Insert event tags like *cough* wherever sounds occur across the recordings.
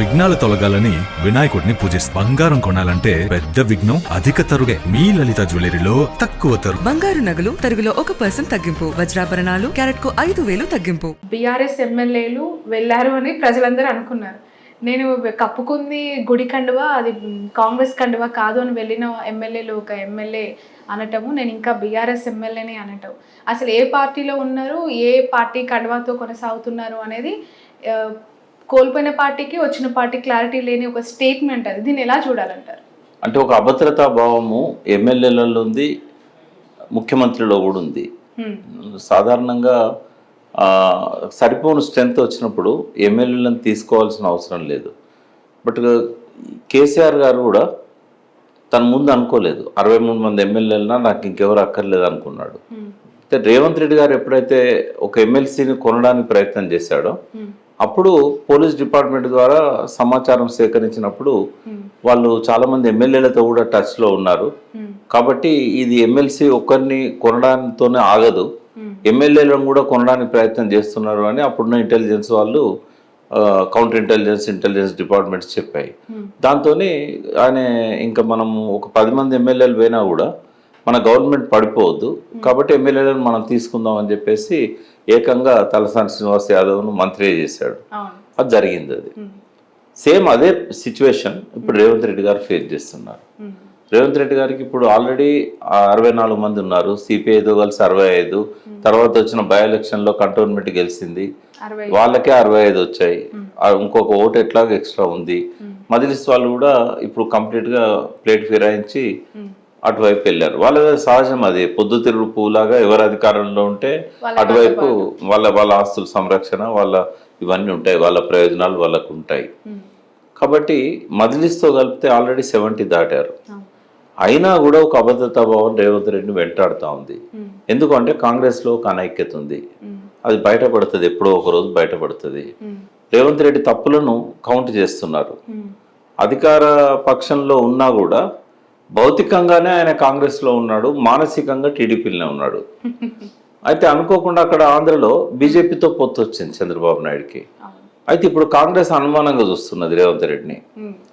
విఘ్నాలు తొలగాలని వినాయకుడిని పూజిస్తారు బంగారం కొనాలంటే పెద్ద విఘ్నం అధిక తరుగే. మీ లలిత జ్యువెలరీలో తక్కువ తరుగు. బంగారు నగలు తరుగులో ఒక పర్సెంట్ తగ్గింపు. వజ్రాభరణాలు క్యారెట్కు ఐదు వేలు తగ్గింపు. బీఆర్ఎస్ ఎమ్మెల్యేలు వెళ్ళారు అని ప్రజలందరూ అనుకున్నారు. నేను కప్పుకుంది గుడి కండువా అది కాంగ్రెస్ కండువా కాదు అని వెళ్ళిన ఎమ్మెల్యేలు ఒక ఎమ్మెల్యే అనటము నేను ఇంకా బీఆర్ఎస్ ఎమ్మెల్యేనే అనటం. అసలు ఏ పార్టీలో ఉన్నారు ఏ పార్టీ కండువాతో కొనసాగుతున్నారు అనేది కోల్పోయిన పార్టీకి వచ్చిన పార్టీ క్లారిటీ లేని ఒక స్టేట్మెంట్ అది దీన్ని ఎలా చూడాలంటారు అంటే ఒక అభద్రతా భావము ఎమ్మెల్యేలలో ఉంది ముఖ్యమంత్రిలో కూడా ఉంది. సాధారణంగా సరిపోను స్ట్రెంత్ వచ్చినప్పుడు ఎమ్మెల్యేలను తీసుకోవాల్సిన అవసరం లేదు బట్ కేసీఆర్ గారు కూడా తన ముందు అనుకోలేదు అరవై మూడు మంది ఎమ్మెల్యేలనా నాకు ఇంకెవరు అక్కర్లేదు అనుకున్నాడు. అయితే రేవంత్ రెడ్డి గారు ఎప్పుడైతే ఒక ఎమ్మెల్సీని కొనడానికి ప్రయత్నం చేశాడో. అప్పుడు పోలీస్ డిపార్ట్మెంట్ ద్వారా సమాచారం సేకరించినప్పుడు హ్మ్. వాళ్ళు చాలామంది ఎమ్మెల్యేలతో కూడా టచ్లో ఉన్నారు హ్మ్. కాబట్టి ఇది ఎమ్మెల్సీ ఒక్కరిని కొనడానితోనే ఆగదు హ్మ్. ఎమ్మెల్యేలను కూడా కొనడానికి ప్రయత్నం చేస్తున్నారు అని అప్పుడున్న ఇంటెలిజెన్స్ వాళ్ళు కౌంటర్ ఇంటెలిజెన్స్ ఇంటెలిజెన్స్ డిపార్ట్మెంట్స్ చెప్పాయి Hmm. దాంతో ఆయన ఇంకా మనం ఒక పది మంది ఎమ్మెల్యేలు పోయినా కూడా మన గవర్నమెంట్ పడిపోవద్దు. కాబట్టి ఎమ్మెల్యేలను మనం తీసుకుందాం అని చెప్పేసి ఏకంగా తలసాని శ్రీనివాస్ యాదవ్ను మంత్రి చేశాడు. అది జరిగింది అది. సేమ్ అదే సిచ్యువేషన్ ఇప్పుడు రేవంత్ రెడ్డి గారు ఫేస్ చేస్తున్నారు. రేవంత్ రెడ్డి గారికి ఇప్పుడు ఆల్రెడీ అరవై నాలుగు మంది ఉన్నారు. సిపిఐతో కలిసి అరవై ఐదు. తర్వాత వచ్చిన బై ఎలక్షన్లో కంటోన్మెంట్ గెలిచింది. వాళ్ళకే అరవై ఐదు వచ్చాయి. ఇంకొక ఓటు ఎట్లాగో ఎక్స్ట్రా ఉంది. మజిలిస్ వాళ్ళు కూడా ఇప్పుడు కంప్లీట్గా ప్లేట్ ఫిరాయించి. అటువైపు వెళ్ళారు వాళ్ళ సహజం అది పొద్దుతిరుగు పువ్వులాగా ఎవరు అధికారంలో ఉంటే అటువైపు వాళ్ళ వాళ్ళ ఆస్తుల సంరక్షణ వాళ్ళ ఇవన్నీ ఉంటాయి వాళ్ళ ప్రయోజనాలు వాళ్ళకు ఉంటాయి. కాబట్టి మజిలిస్తో కలిపితే ఆల్రెడీ సెవెంటీ దాటారు. అయినా కూడా ఒక అభద్రతా భావం రేవంత్ రెడ్డిని వెంటాడుతూ ఉంది. ఎందుకంటే కాంగ్రెస్లో ఒక అనైక్యత ఉంది. అది బయటపడుతుంది ఎప్పుడో ఒక రోజు బయటపడుతుంది. రేవంత్ రెడ్డి తప్పులను కౌంట్ చేస్తున్నారు. అధికార పక్షంలో ఉన్నా కూడా భౌతికంగానే ఆయన కాంగ్రెస్లో ఉన్నాడు మానసికంగా టీడీపీలోనే ఉన్నాడు. *laughs* అయితే అనుకోకుండా అక్కడ ఆంధ్రలో బీజేపీతో పొత్తు వచ్చింది చంద్రబాబు నాయుడుకి. అయితే ఇప్పుడు కాంగ్రెస్ అనుమానంగా చూస్తున్నది రేవంత్ రెడ్డిని.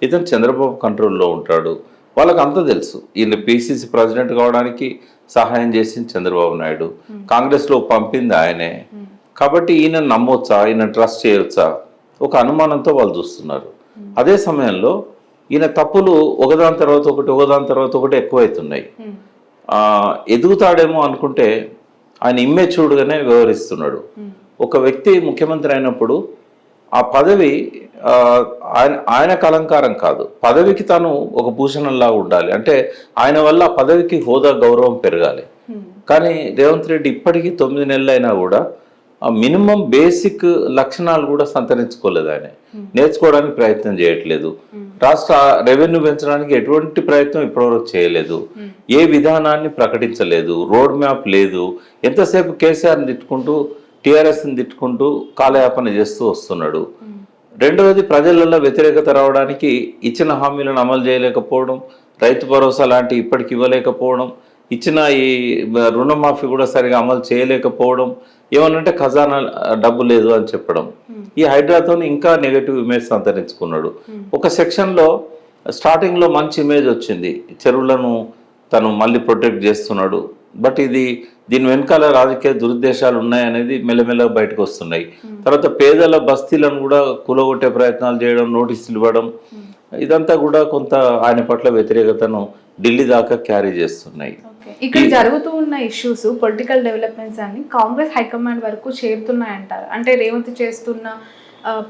ఇతను చంద్రబాబు కంట్రోల్లో ఉంటాడు. వాళ్ళకి అంతా తెలుసు. ఈయన పిసిసి ప్రెసిడెంట్ కావడానికి సహాయం చేసింది చంద్రబాబు నాయుడు. కాంగ్రెస్లో పంపింది ఆయనే. కాబట్టి ఈయన నమ్మొచ్చా? ఈయన ట్రస్ట్ చేయొచ్చా? ఒక అనుమానంతో వాళ్ళు చూస్తున్నారు. అదే సమయంలో ఈయన తప్పులు ఒకదాని తర్వాత ఒకటి ఒకదాని తర్వాత ఒకటి ఎక్కువైతున్నాయి. ఎదుగుతాడేమో అనుకుంటే ఆయన ఇమ్మెచ్యూర్డ్గానే వ్యవహరిస్తున్నాడు. హ్మ్. ఒక వ్యక్తి ముఖ్యమంత్రి అయినప్పుడు ఆ పదవి ఆ, ఆయన ఆయనకు అలంకారం కాదు. పదవికి తను ఒక భూషణంలా ఉండాలి. అంటే ఆయన వల్ల పదవికి హోదా గౌరవం పెరగాలి. కానీ రేవంత్ రెడ్డి ఇప్పటికీ తొమ్మిది నెలలు అయినా కూడా ఆ మినిమం బేసిక్ లక్షణాలు కూడా సంతరించుకోలేదు ఆయన. నేర్చుకోవడానికి ప్రయత్నం చేయట్లేదు. రాష్ట్ర రెవెన్యూ పెంచడానికి ఎటువంటి ప్రయత్నం ఇప్పటివరకు చేయలేదు. ఏ విధానాన్ని ప్రకటించలేదు. రోడ్ మ్యాప్ లేదు. ఎంతసేపు కేసీఆర్ని తిట్టుకుంటూ టీఆర్ఎస్ని తిట్టుకుంటూ కాలయాపన చేస్తూ వస్తున్నాడు. రెండవది ప్రజలలో వ్యతిరేకత రావడానికి ఇచ్చిన హామీలను అమలు చేయలేకపోవడం రైతు భరోసా లాంటి ఇప్పటికి ఇవ్వలేకపోవడం ఇచ్చిన ఈ రుణమాఫీ కూడా సరిగా అమలు చేయలేకపోవడం ఏమనంటే ఖజానా డబ్బు లేదు అని చెప్పడం. ఈ హైడ్రాతో ఇంకా నెగటివ్ ఇమేజ్ సంతరించుకున్నాడు. ఒక సెక్షన్లో స్టార్టింగ్లో మంచి ఇమేజ్ వచ్చింది. చెరువులను తను మళ్ళీ ప్రొటెక్ట్ చేస్తున్నాడు. బట్ ఇది దీని వెనకాల రాజకీయ దురుద్దేశాలు ఉన్నాయనేది మెల్లమెల్ల బయటకు వస్తున్నాయి. తర్వాత పేదల బస్తీలను కూడా కూలగొట్టే ప్రయత్నాలు చేయడం నోటీసులు ఇవ్వడం ఇదంతా కూడా కొంత ఆయన పట్ల వ్యతిరేకతను ఢిల్లీ దాకా క్యారీ చేస్తున్నాయి. ఇక్కడ జరుగుతూ ఉన్న ఇష్యూస్ పొలిటికల్ డెవలప్మెంట్స్ అన్ని కాంగ్రెస్ హైకమాండ్ వరకు చేరుతున్నాయంటారు. అంటే రేవంత్ చేస్తున్న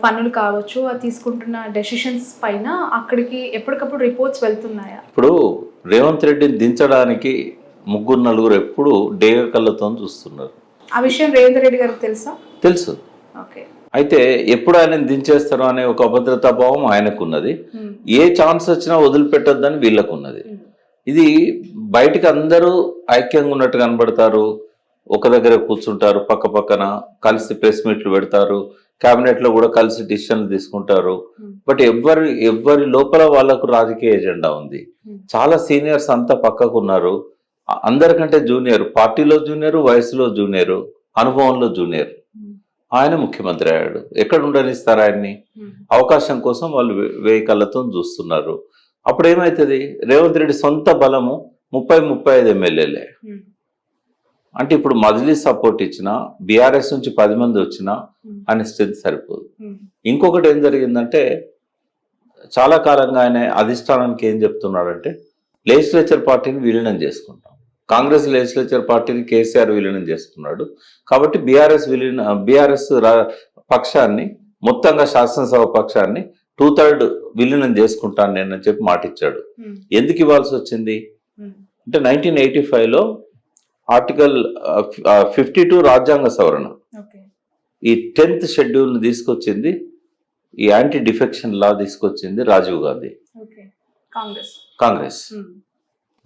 పనులు కావచ్చు తీసుకుంటున్న డెసిషన్స్ పైన అక్కడికి ఎప్పటికప్పుడు రిపోర్ట్స్ వెళ్తున్నాయా? ఇప్పుడు రేవంత్ రెడ్డిని దించడానికి ముగ్గురు నలుగురు ఎప్పుడు డేగ కళ్ళతో చూస్తున్నారు. ఆ విషయం రేవంత్ రెడ్డి గారికి తెలుసా? తెలుసు. ఓకే అయితే ఎప్పుడు ఆయన దించేస్తారు అనే ఒక అభద్రతా భావం ఆయనకున్నది. Hmm. ఏ ఛాన్స్ వచ్చినా వదిలిపెట్టొద్దని వీళ్ళకున్నది. Hmm. ఇది బయటికి అందరూ ఐక్యంగా ఉన్నట్టు కనబడతారు. ఒక దగ్గర కూర్చుంటారు పక్క పక్కన కలిసి ప్రెస్ మీట్లు పెడతారు కేబినెట్లో కూడా కలిసి డిసిషన్లు తీసుకుంటారు. Hmm. బట్ ఎవరి ఎవరి లోపల వాళ్ళకు రాజకీయ ఎజెండా ఉంది. Hmm. చాలా సీనియర్స్ అంతా పక్కకు ఉన్నారు. అ- అందరికంటే జూనియర్ పార్టీలో జూనియర్ వయసులో జూనియర్ అనుభవంలో జూనియర్. Hmm. ఆయన ముఖ్యమంత్రి అయ్యాడు. ఎక్కడ ఉండనిస్తారు ఆయన్ని? అవకాశం కోసం వాళ్ళు వేయి కళ్ళతో చూస్తున్నారు. అప్పుడు ఏమవుతుంది రేవంత్ రెడ్డి సొంత బలము ముప్పై ముప్పై ఐదు ఎమ్మెల్యేలే. అంటే ఇప్పుడు మజ్లిస్ సపోర్ట్ ఇచ్చినా బీఆర్ఎస్ నుంచి పది మంది వచ్చినా ఆయన స్ట్రెంత్ సరిపోదు. ఇంకొకటి ఏం జరిగిందంటే చాలా కాలంగా ఆయన అధిష్టానానికి ఏం చెప్తున్నాడంటే లెజిస్లేచర్ పార్టీని విలీనం చేసుకుంటాం. కాంగ్రెస్ లెజిస్లేచర్ పార్టీని కేసీఆర్ విలీనం చేసుకున్నాడు కాబట్టి బీఆర్ఎస్ విలీన బీఆర్ఎస్ పక్షాన్ని మొత్తంగా శాసనసభ పక్షాన్ని టూ థర్డ్ విలీనం చేసుకుంటాను నేను అని చెప్పి మాట ఇచ్చాడు ఎందుకు ఇవ్వాల్సి వచ్చింది? అంటే నైన్టీన్ ఎయిటీ ఫైవ్లో ఆర్టికల్ ఫిఫ్టీ టూ రాజ్యాంగ సవరణ. ఈ టెన్త్ షెడ్యూల్ని తీసుకొచ్చింది ఈ యాంటీ డిఫెక్షన్ లా తీసుకొచ్చింది రాజీవ్ గాంధీ. కాంగ్రెస్.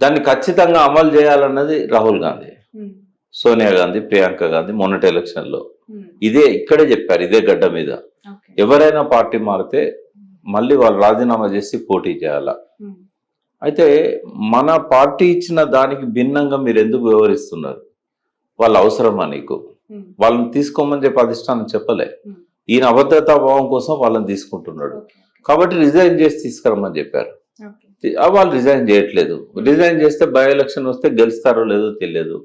దాన్ని ఖచ్చితంగా అమలు చేయాలన్నది రాహుల్ గాంధీ. సోనియా గాంధీ ప్రియాంక గాంధీ మొన్నటి ఎలక్షన్లో. ఇదే ఇక్కడే చెప్పారు ఇదే గడ్డ మీద. ఎవరైనా పార్టీ మారితే మళ్ళీ వాళ్ళు రాజీనామా చేసి పోటీ చేయాలా. అయితే మన పార్టీ ఇచ్చిన దానికి భిన్నంగా మీరు ఎందుకు వ్యవహరిస్తున్నారు? వాళ్ళ అవసరమా నీకు? వాళ్ళని తీసుకోమని చెప్పి అధిష్టానం చెప్పలే. ఈయన అభద్రతా భావం కోసం వాళ్ళని తీసుకుంటున్నాడు. కాబట్టి రిజైన్ చేసి తీసుకురమ్మని చెప్పారు. వాళ్ళు రిజైన్ చేయట్లేదు. రిజైన్ చేస్తే బై ఎలక్షన్ వస్తే గెలుస్తారో లేదో తెలియదు.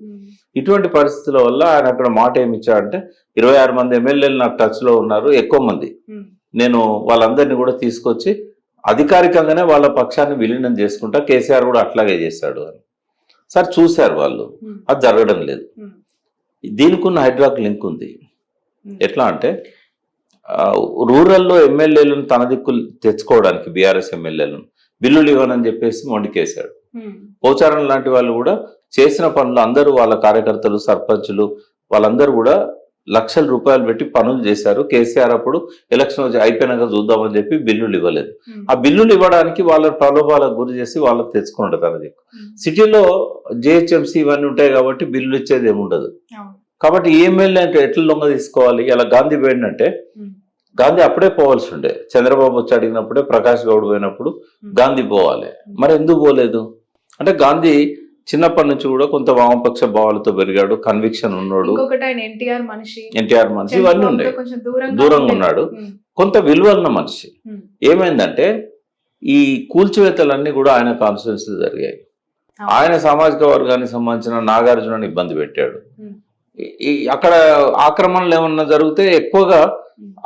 ఇటువంటి పరిస్థితుల వల్ల ఆయన అక్కడ మాట ఏమి ఇచ్చాడంటే ఇరవై ఆరు మంది ఎమ్మెల్యేలు నాకు టచ్లో ఉన్నారు ఎక్కువ మంది. నేను వాళ్ళందరినీ కూడా తీసుకొచ్చి అధికారికంగానే వాళ్ళ పక్షాన్ని విలీనం చేసుకుంటా కేసీఆర్ కూడా అట్లాగే చేశాడు అని. సార్ చూశారు వాళ్ళు. అది జరగడం లేదు. దీనికి ఉన్న హైడ్రాక్ లింక్ ఉంది. ఎట్లా అంటే రూరల్లో ఎమ్మెల్యేలను తన దిక్కులు తెచ్చుకోవడానికి బీఆర్ఎస్ ఎమ్మెల్యేలను బిల్లులు ఇవ్వనని చెప్పేసి మొండికేశాడు. పోచారం లాంటి వాళ్ళు కూడా చేసిన పనులు అందరూ వాళ్ళ కార్యకర్తలు సర్పంచులు వాళ్ళందరూ కూడా లక్షల రూపాయలు పెట్టి పనులు చేశారు. కేసీఆర్ అప్పుడు ఎలక్షన్ వచ్చి అయిపోయినాక చూద్దామని చెప్పి బిల్లులు ఇవ్వలేదు. ఆ బిల్లులు ఇవ్వడానికి వాళ్ళ ప్రలోభాలకు గురి చేసి వాళ్ళకి తెచ్చుకున్నాడు తన దిక్కు సిటీలో జిహెచ్ఎంసీ ఇవన్నీ ఉంటాయి కాబట్టి బిల్లులు ఇచ్చేది ఏముండదు కాబట్టి ఎమ్మెల్యే అంటే ఎట్లా లొంగ తీసుకోవాలి? ఇలా గాంధీ పోయిందంటే గాంధీ అప్పుడే పోవాల్సి ఉండే. చంద్రబాబు వచ్చి అడిగినప్పుడే ప్రకాష్ గౌడ్ పోయినప్పుడు గాంధీ పోవాలి. మరి ఎందుకు పోలేదు? అంటే గాంధీ చిన్నప్పటి నుంచి కూడా కొంత వామపక్ష భావాలతో పెరిగాడు కన్విక్షన్ ఉన్నాడు. ఎన్టీఆర్ మనిషి. ఎన్టీఆర్ మనిషి ఇవన్నీ ఉండే. దూరంగా. ఉన్నాడు. కొంత విలువన్న మనిషి. ఏమైందంటే ఈ కూల్చివేతలన్నీ కూడా ఆయన కాన్స్టిట్యున్సీ జరిగాయి. ఆయన సామాజిక వర్గానికి సంబంధించిన నాగార్జునని ఇబ్బంది పెట్టాడు. అక్కడ ఆక్రమణలు ఏమన్నా జరిగితే ఎక్కువగా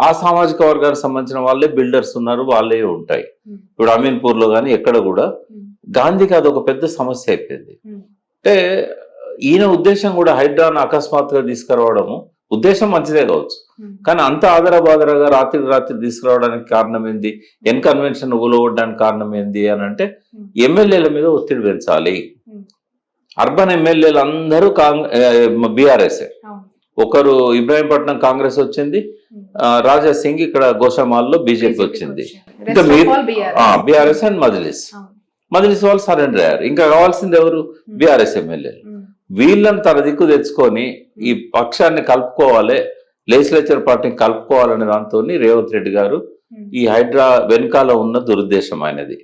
ఆ సామాజిక వర్గానికి సంబంధించిన వాళ్ళే బిల్డర్స్ ఉన్నారు వాళ్ళే ఉంటాయి. ఇప్పుడు అమీన్పూర్లో కానీ ఎక్కడ కూడా గాంధీకి అది ఒక పెద్ద సమస్య అయిపోయింది. అంటే ఈయన ఉద్దేశం కూడా హైడ్రాన్ అకస్మాత్తుగా తీసుకురావడము ఉద్దేశం మంచిదే కావచ్చు. కానీ అంత ఆదరబాదరగా రాత్రి రాత్రి తీసుకురావడానికి కారణం ఏంది? ఎన్ కన్వెన్షన్ ఊలవడానికి కారణం ఏంది అని అంటే ఎమ్మెల్యేల మీద ఒత్తిడి పెంచాలి. అర్బన్ ఎమ్మెల్యేలు అందరూ కాంగ్ బీఆర్ఎస్. ఒకరు ఇబ్రాహీంపట్నం కాంగ్రెస్ వచ్చింది రాజా సింగ్ ఇక్కడ గోషామాల్లో బీజేపీ వచ్చింది. ఇంకా. బీఆర్ఎస్. అండ్ మజ్లిస్. మజ్లిస్ వాళ్ళు సరెండర్ అయ్యారు. ఇంకా కావాల్సింది ఎవరు? బీఆర్ఎస్ ఎమ్మెల్యేలు. వీళ్ళని తన దిక్కు తెచ్చుకొని ఈ పక్షాన్ని కలుపుకోవాలి లెజిస్లేచర్ పార్టీని కలుపుకోవాలనే దాంతో రేవంత్ రెడ్డి గారు ఈ హైడ్రా వెనకాల ఉన్న దురుద్దేశం ఆయనది.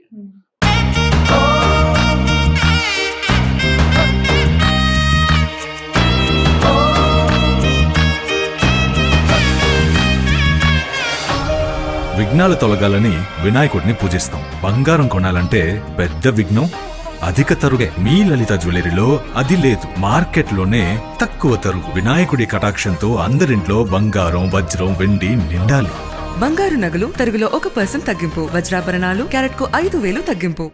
విఘ్నాలు తొలగాలని వినాయకుడిని పూజిస్తాం. బంగారం కొనాలంటే పెద్ద విఘ్నం అధిక తరుగే మీ లలిత జ్యువెలరీలో అది లేదు. మార్కెట్లోనే తక్కువ తరుగు. వినాయకుడి కటాక్షంతో అందరింట్లో బంగారం వజ్రం వెండి నిండాలి. బంగారు నగలు తరుగులో ఒక పర్సెంట్ తగ్గింపు. వజ్రాభరణాలు క్యారెట్కు ఐదు వేలు తగ్గింపు.